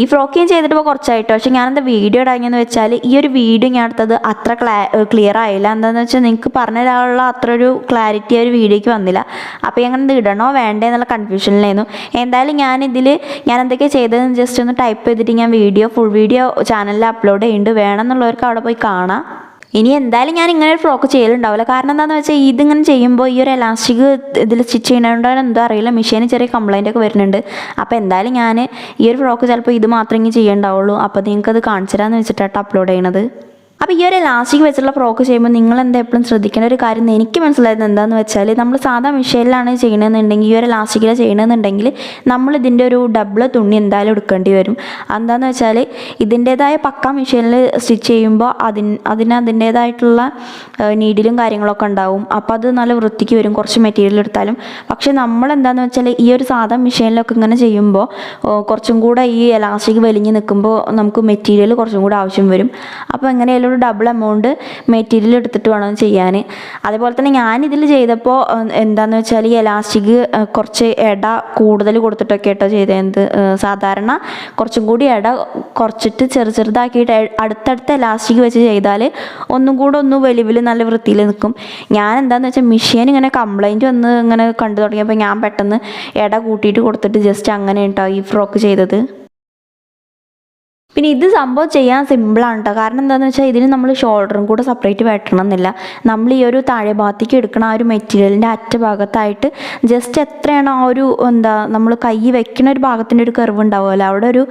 ഈ ഫ്രോക്ക് ഞാൻ ചെയ്തിട്ട് ഇപ്പോൾ കുറച്ചായിട്ടോ. പക്ഷെ ഞാനെന്താ വീഡിയോ ഇടാങ്ങിയെന്ന് വെച്ചാൽ ഈ ഒരു വീഡിയോ ഞാൻ എടുത്തത് അത്ര ക്ലാ ക്ലിയർ ആയില്ല. എന്താണെന്ന് വെച്ചാൽ നിങ്ങൾക്ക് പറഞ്ഞു തരാനുള്ള അത്ര ഒരു ക്ലാരിറ്റി ഒരു വീഡിയോയ്ക്ക് വന്നില്ല. അപ്പോൾ ഞാൻ അങ്ങനെ ഇടണോ വേണ്ടേ എന്നുള്ള കൺഫ്യൂഷനിലായിരുന്നു എന്തായാലും ഞാനിതിൽ ഞാൻ എന്തൊക്കെയാണ് ചെയ്തതെന്ന് ജസ്റ്റ് ഒന്ന് ടൈപ്പ് ചെയ്തിട്ട് ഞാൻ വീഡിയോ ഫുൾ വീഡിയോ ചാനലിൽ അപ്ലോഡ് ചെയ്യുന്നുണ്ട്. വേണമെന്നുള്ളവർക്ക് അവിടെ പോയി കാണാം. ഇനി എന്തായാലും ഞാൻ ഇങ്ങനെ ഒരു ഫ്രോക്ക് ചെയ്യലുണ്ടാവില്ല. കാരണം എന്താണെന്ന് വെച്ചാൽ ഇതിങ്ങനെ ചെയ്യുമ്പോൾ ഈ ഒരു എലാസ്റ്റിക് ഇതിൽ സ്റ്റിച്ച് ചെയ്യുന്നതുകൊണ്ടാണ് എന്തോ അറിയില്ല. മെഷീന് ചെറിയ കംപ്ലൈന്റ് ഒക്കെ വരുന്നുണ്ട്. അപ്പോൾ എന്തായാലും ഞാൻ ഈ ഒരു ഫ്രോക്ക് ചിലപ്പോൾ ഇത് മാത്രമേ ചെയ്യണ്ടാവുള്ളൂ. അപ്പോൾ നിങ്ങൾക്കത് കാണിച്ചു തരാമെന്ന് വെച്ചിട്ടാണ് അപ്ലോഡ് ചെയ്യണത്. അപ്പോൾ ഈ ഒരു എലാസ്റ്റിക് വെച്ചുള്ള ഫ്രോക്ക് ചെയ്യുമ്പോൾ നിങ്ങൾ എന്താ എപ്പോഴും ശ്രദ്ധിക്കേണ്ട ഒരു കാര്യം എനിക്ക് മനസ്സിലായത് എന്താണെന്ന് വെച്ചാൽ നമ്മൾ സാധാ മിഷേലിലാണ് ചെയ്യണമെന്നുണ്ടെങ്കിൽ ഈ ഒരു എലാസ്റ്റിക്കിലാണ് ചെയ്യണമെന്നുണ്ടെങ്കിൽ നമ്മൾ ഇതിന്റെ ഒരു ഡബിൾ തുണി എന്തായാലും എടുക്കേണ്ടി വരും. എന്താണെന്ന് വെച്ചാൽ ഇതിന്റേതായ പക്ക മിഷേനിൽ സ്റ്റിച്ച് ചെയ്യുമ്പോൾ അതിന് അതിന് അതിന്റേതായിട്ടുള്ള നീഡിലും കാര്യങ്ങളൊക്കെ ഉണ്ടാവും. അപ്പോൾ അത് നല്ല വൃത്തിക്ക് വരും. കുറച്ച് മെറ്റീരിയൽ എടുത്താലും. പക്ഷേ നമ്മൾ എന്താണെന്ന് വെച്ചാൽ ഈ ഒരു സാധാ മിഷേനിലൊക്കെ ഇങ്ങനെ ചെയ്യുമ്പോൾ കുറച്ചും കൂടെ ഈ എലാസ്റ്റിക് വലിഞ്ഞ് നിൽക്കുമ്പോൾ നമുക്ക് മെറ്റീരിയൽ കുറച്ചും കൂടെ ആവശ്യം വരും. അപ്പോൾ എങ്ങനെയായാലും ഒരു ഡബിൾ എമൗണ്ട് മെറ്റീരിയൽ എടുത്തിട്ട് വേണം ചെയ്യാൻ. അതേപോലെ തന്നെ ഞാൻ ഞാനിതിൽ ചെയ്തപ്പോൾ എന്താണെന്ന് വെച്ചാൽ ഈ എലാസ്റ്റിക് കുറച്ച് ഇട കൂടുതൽ കൊടുത്തിട്ടൊക്കെ കേട്ടോ ചെയ്തത് സാധാരണ കുറച്ചും കൂടി ഇട കുറച്ചിട്ട് ചെറു ചെറുതാക്കിയിട്ട് അടുത്തടുത്ത എലാസ്റ്റിക് വെച്ച് ചെയ്താൽ ഒന്നും കൂടെ ഒന്ന് വലിവിൽ നല്ല വൃത്തിയിൽ നിൽക്കും. ഞാൻ എന്താണെന്ന് വെച്ചാൽ മെഷീൻ ഇങ്ങനെ കംപ്ലൈന്റ് വന്ന് ഇങ്ങനെ കണ്ടു തുടങ്ങിയപ്പോൾ ഞാൻ പെട്ടെന്ന് ഇട കൂട്ടിയിട്ട് കൊടുത്തിട്ട് ജസ്റ്റ് അങ്ങനെ കേട്ടോ ഈ ഫ്രോക്ക് ചെയ്തത്. പിന്നെ ഇത് സംഭവം ചെയ്യാൻ സിമ്പിളാണ് കേട്ടോ കാരണം എന്താണെന്ന് വെച്ചാൽ ഇതിന് നമ്മൾ ഷോൾഡറും കൂടെ സെപ്പറേറ്റ് വെട്ടണം എന്നില്ല നമ്മൾ ഈ ഒരു താഴെ ഭാഗത്തേക്ക് എടുക്കണ ആ ഒരു മെറ്റീരിയലിന്റെ അറ്റ ഭാഗത്തായിട്ട് ജസ്റ്റ് എത്രയാണ് ആ ഒരു എന്താ നമ്മൾ കൈ വെക്കുന്ന ഒരു ഭാഗത്തിന്റെ ഒരു കർവ് ഉണ്ടാവുമല്ലോ. അവിടെ ഒരു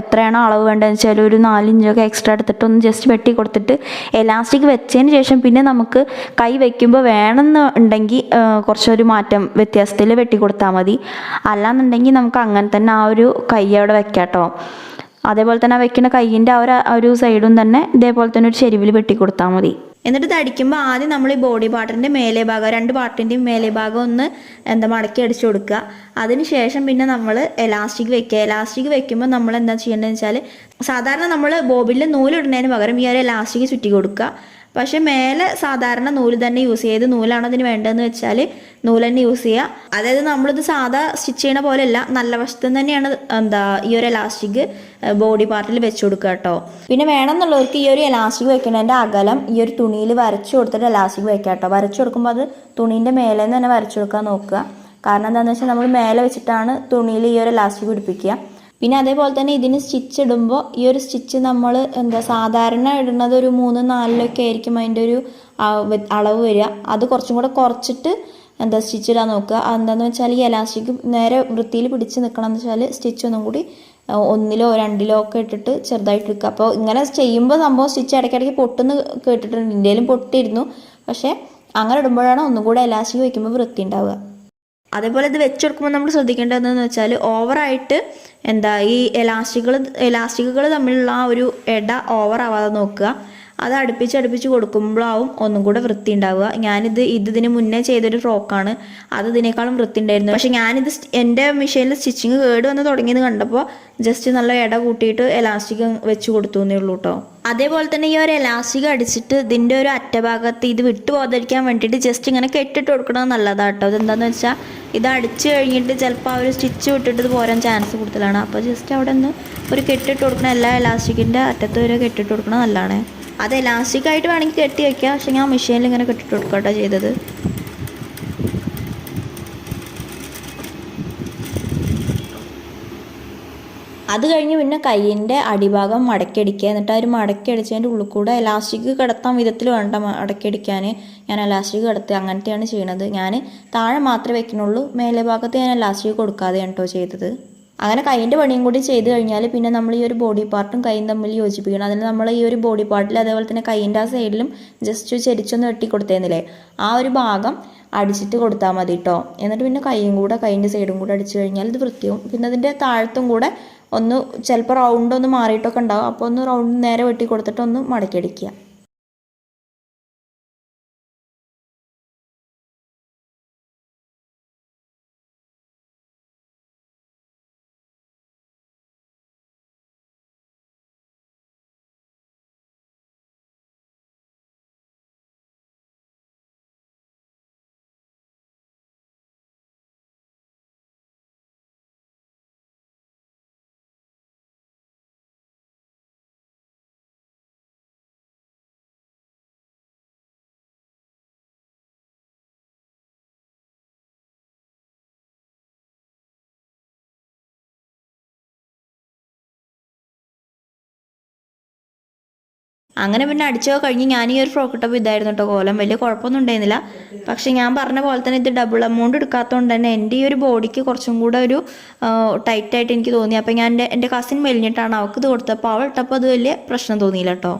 എത്രയാണോ അളവ് വേണ്ടതെന്ന് വെച്ചാൽ ഒരു നാലിഞ്ചൊക്കെ എക്സ്ട്രാ എടുത്തിട്ട് ഒന്ന് ജസ്റ്റ് വെട്ടി കൊടുത്തിട്ട് എലാസ്റ്റിക് വെച്ചതിന് ശേഷം പിന്നെ നമുക്ക് കൈ വെക്കുമ്പോൾ വേണമെന്ന് ഉണ്ടെങ്കിൽ കുറച്ചൊരു മാറ്റം വ്യത്യാസത്തിൽ വെട്ടി കൊടുത്താൽ മതി. അല്ലാന്നുണ്ടെങ്കിൽ നമുക്ക് അങ്ങനെ തന്നെ ആ ഒരു കൈ അവിടെ വെക്കാം കേട്ടോ അതേപോലെ തന്നെ വെക്കുന്ന കൈയിന്റെ ആ ഒരു സൈഡും തന്നെ ഇതേപോലെ തന്നെ ഒരു ചെരുവിൽ വെട്ടി കൊടുത്താൽ മതി. എന്നിട്ട് തടിക്കുമ്പോൾ ആദ്യം നമ്മൾ ഈ ബോഡി പാർട്ടിന്റെ മേലെ ഭാഗം രണ്ട് പാർട്ടിന്റെയും മേലെ ഭാഗം ഒന്ന് എന്താ മടക്കി അടിച്ചു കൊടുക്കുക. അതിന് ശേഷം പിന്നെ നമ്മൾ എലാസ്റ്റിക് വെക്കുക. എലാസ്റ്റിക് വെക്കുമ്പോൾ നമ്മൾ എന്താ ചെയ്യേണ്ടതെന്ന് വെച്ചാൽ സാധാരണ നമ്മൾ ബോബിലിൽ നൂലിടുന്നതിന് പകരം ഈ ഒരു എലാസ്റ്റിക് ചുറ്റി കൊടുക്കുക. പക്ഷെ മേലെ സാധാരണ നൂൽ തന്നെ യൂസ് ചെയ്ത് നൂലാണ് അതിന് വേണ്ടതെന്ന് വെച്ചാൽ നൂൽ തന്നെ യൂസ് ചെയ്യുക അതായത് നമ്മളിത് സാധാ സ്റ്റിച്ച് ചെയ്യണ പോലെയല്ല നല്ല വശത്ത് തന്നെയാണ് എന്താ ഈ ഒരു എലാസ്റ്റിക് ബോഡി പാർട്ടിൽ വെച്ച് കൊടുക്കുക കേട്ടോ. പിന്നെ വേണമെന്നുള്ളവർക്ക് ഈ ഒരു എലാസ്റ്റിക് വെക്കുന്നതിന്റെ അകലം ഈ ഒരു തുണിയിൽ വരച്ചു കൊടുത്തിട്ട് എലാസ്റ്റിക് വെക്കുക കേട്ടോ. വരച്ചു കൊടുക്കുമ്പോൾ അത് തുണീന്റെ മേലെ നിന്ന് തന്നെ വരച്ചു കൊടുക്കാൻ നോക്കുക. കാരണം എന്താണെന്ന് വെച്ചാൽ നമ്മൾ മേലെ വെച്ചിട്ടാണ് തുണിയിൽ ഈ ഒരു എലാസ്റ്റിക് പിടിപ്പിക്കുക. പിന്നെ അതേപോലെ തന്നെ ഇതിന് സ്റ്റിച്ച് ഇടുമ്പോൾ ഈ ഒരു സ്റ്റിച്ച് നമ്മൾ എന്താ സാധാരണ ഇടുന്നത് ഒരു മൂന്ന് നാലിലൊക്കെ ആയിരിക്കും അതിന്റെ ഒരു അളവ് വരിക. അത് കുറച്ചും കൂടെ കുറച്ചിട്ട് എന്താ സ്റ്റിച്ച് ഇടാൻ നോക്കുക. എന്താണെന്ന് വെച്ചാൽ ഈ എലാസ്റ്റിക് നേരെ വൃത്തിയിൽ പിടിച്ച് നിൽക്കണം എന്ന് വെച്ചാൽ സ്റ്റിച്ച് ഒന്നും കൂടി ഒന്നിലോ രണ്ടിലോ ഒക്കെ ഇട്ടിട്ട് ചെറുതായിട്ട് എടുക്കുക അപ്പോൾ ഇങ്ങനെ ചെയ്യുമ്പോൾ സംഭവം സ്റ്റിച്ച് ഇടയ്ക്കിടയ്ക്ക് പൊട്ടുന്ന കേട്ടിട്ടുണ്ട്. ഇന്ത്യയിലും പൊട്ടിയിരുന്നു. പക്ഷേ അങ്ങനെ ഇടുമ്പോഴാണ് ഒന്നും കൂടെ എലാസ്റ്റിക് വയ്ക്കുമ്പോൾ വൃത്തി ഉണ്ടാവുക. അതേപോലെ ഇത് വെച്ചെടുക്കുമ്പോൾ നമ്മൾ ശ്രദ്ധിക്കേണ്ടതെന്ന് വെച്ചാൽ ഓവറായിട്ട് എന്താ ഈ എലാസ്റ്റിക്കുകൾ എലാസ്റ്റിക്കുകൾ തമ്മിലുള്ള ആ ഒരു ഇട ഓവർ ആവാതെ നോക്കുക. അത് അടുപ്പിച്ച് അടുപ്പിച്ച് കൊടുക്കുമ്പോഴാവും ഒന്നും കൂടെ വൃത്തി ഉണ്ടാവുക. ഞാനിത് ഇത് ഇതിന് മുന്നേ ചെയ്തൊരു ഫ്രോക്കാണ്. അത് ഇതിനേക്കാളും വൃത്തി ഉണ്ടായിരുന്നു. പക്ഷെ ഞാനിത് എന്റെ മെഷീനിൽ സ്റ്റിച്ചിങ് കേട് വന്ന് തുടങ്ങിയത് കണ്ടപ്പോൾ ജസ്റ്റ് നല്ല ഇട കൂട്ടിയിട്ട് എലാസ്റ്റിക് വെച്ച് കൊടുത്തു എന്നേ ഉള്ളൂ കേട്ടോ അതേപോലെ തന്നെ ഈ ഒരു എലാസ്റ്റിക് അടിച്ചിട്ട് ഇതിന്റെ ഒരു അറ്റഭാഗത്ത് ഇത് വിട്ടു പോകാതിരിക്കാൻ വേണ്ടിയിട്ട് ജസ്റ്റ് ഇങ്ങനെ കെട്ടിട്ട് കൊടുക്കണത് നല്ലതാണ് കേട്ടോ അതെന്താണെന്ന് വെച്ചാൽ ഇത് അടിച്ച് കഴിഞ്ഞിട്ട് ചിലപ്പോൾ ആ ഒരു സ്റ്റിച്ച് വിട്ടിട്ട് പോരാൻ ചാൻസ് കൂടുതലാണ്. അപ്പോൾ ജസ്റ്റ് അവിടെ നിന്ന് ഒരു കെട്ടിട്ട് കൊടുക്കണം എല്ലാ എലാസ്റ്റിക്കിന്റെ അറ്റത്ത് വരെ കെട്ടിട്ട് കൊടുക്കണം നല്ലതാണ്. അത് എലാസ്റ്റിക് ആയിട്ട് വേണമെങ്കിൽ കെട്ടി വയ്ക്കാം പക്ഷെ ഞാൻ മെഷീനിൽ ഇങ്ങനെ കെട്ടിട്ട് കൊടുക്കട്ടോ ചെയ്തത്. അത് കഴിഞ്ഞ് പിന്നെ കയ്യിന്റെ അടിഭാഗം മടക്കിയടിക്കുക. എന്നിട്ട് ഒരു മടക്കിയടിച്ചതിന്റെ ഉള്ളിൽ കൂടെ എലാസ്റ്റിക് കിടത്താൻ വിധത്തിൽ വേണ്ട മടക്കിയടിക്കാൻ ഞാൻ എലാസ്റ്റിക് കിടത്തി അങ്ങനത്തെയാണ് ചെയ്യണത്. ഞാൻ താഴെ മാത്രമേ വെക്കണുള്ളൂ മേലെ ഭാഗത്ത് ഞാൻ എലാസ്റ്റിക് കൊടുക്കാതെയാണ് കേട്ടോ ചെയ്തത്. അങ്ങനെ കൈയിന്റെ പണിയും കൂടി ചെയ്ത് കഴിഞ്ഞാൽ പിന്നെ നമ്മൾ ഈ ഒരു ബോഡി പാർട്ടും കൈയും തമ്മിൽ യോജിപ്പിക്കണം. അതിന് നമ്മൾ ഈ ഒരു ബോഡി പാർട്ടിൽ അതേപോലെ തന്നെ കൈയിന്റെ ആ സൈഡിലും ജസ്റ്റ് ചെരിച്ചൊന്ന് വെട്ടി കൊടുത്തേന്നില്ലേ? ആ ഒരു ഭാഗം അടിച്ചിട്ട് കൊടുത്താൽ മതി കേട്ടോ എന്നിട്ട് പിന്നെ കൈയും കൂടെ കൈയിന്റെ സൈഡും കൂടെ അടിച്ചു കഴിഞ്ഞാൽ ഇത് വൃത്തിയാവും. പിന്നെ അതിന്റെ താഴത്തും കൂടെ ഒന്ന് ചിലപ്പോൾ റൗണ്ട് ഒന്ന് മാറിയിട്ടൊക്കെ ഉണ്ടാവും. അപ്പോൾ ഒന്ന് റൗണ്ട് നേരെ വെട്ടി കൊടുത്തിട്ട് ഒന്ന് മടക്കി അങ്ങനെ പിന്നെ അടിച്ചോ കഴിഞ്ഞ് ഞാൻ ഈ ഒരു ഫ്രോക്ക് ടോപ്പ് ഇതായിരുന്നു കേട്ടോ കോലം. വലിയ കുഴപ്പമൊന്നും ഉണ്ടായിരുന്നില്ല. പക്ഷേ ഞാൻ പറഞ്ഞ പോലെ തന്നെ ഇത് ഡബിൾ എമൗണ്ട് എടുക്കാത്തതുകൊണ്ട് തന്നെ എന്റെ ഈ ഒരു ബോഡിക്ക് കുറച്ചും കൂടെ ഒരു ടൈറ്റായിട്ട് എനിക്ക് തോന്നി. അപ്പോൾ ഞാൻ എന്റെ എന്റെ കസിൻ മെലിഞ്ഞിട്ടാണ് അവൾക്ക് ഇത് കൊടുത്തത്. അപ്പോൾ അവൾ ഇട്ടപ്പോൾ അത് വലിയ പ്രശ്നം തോന്നിയില്ല കേട്ടോ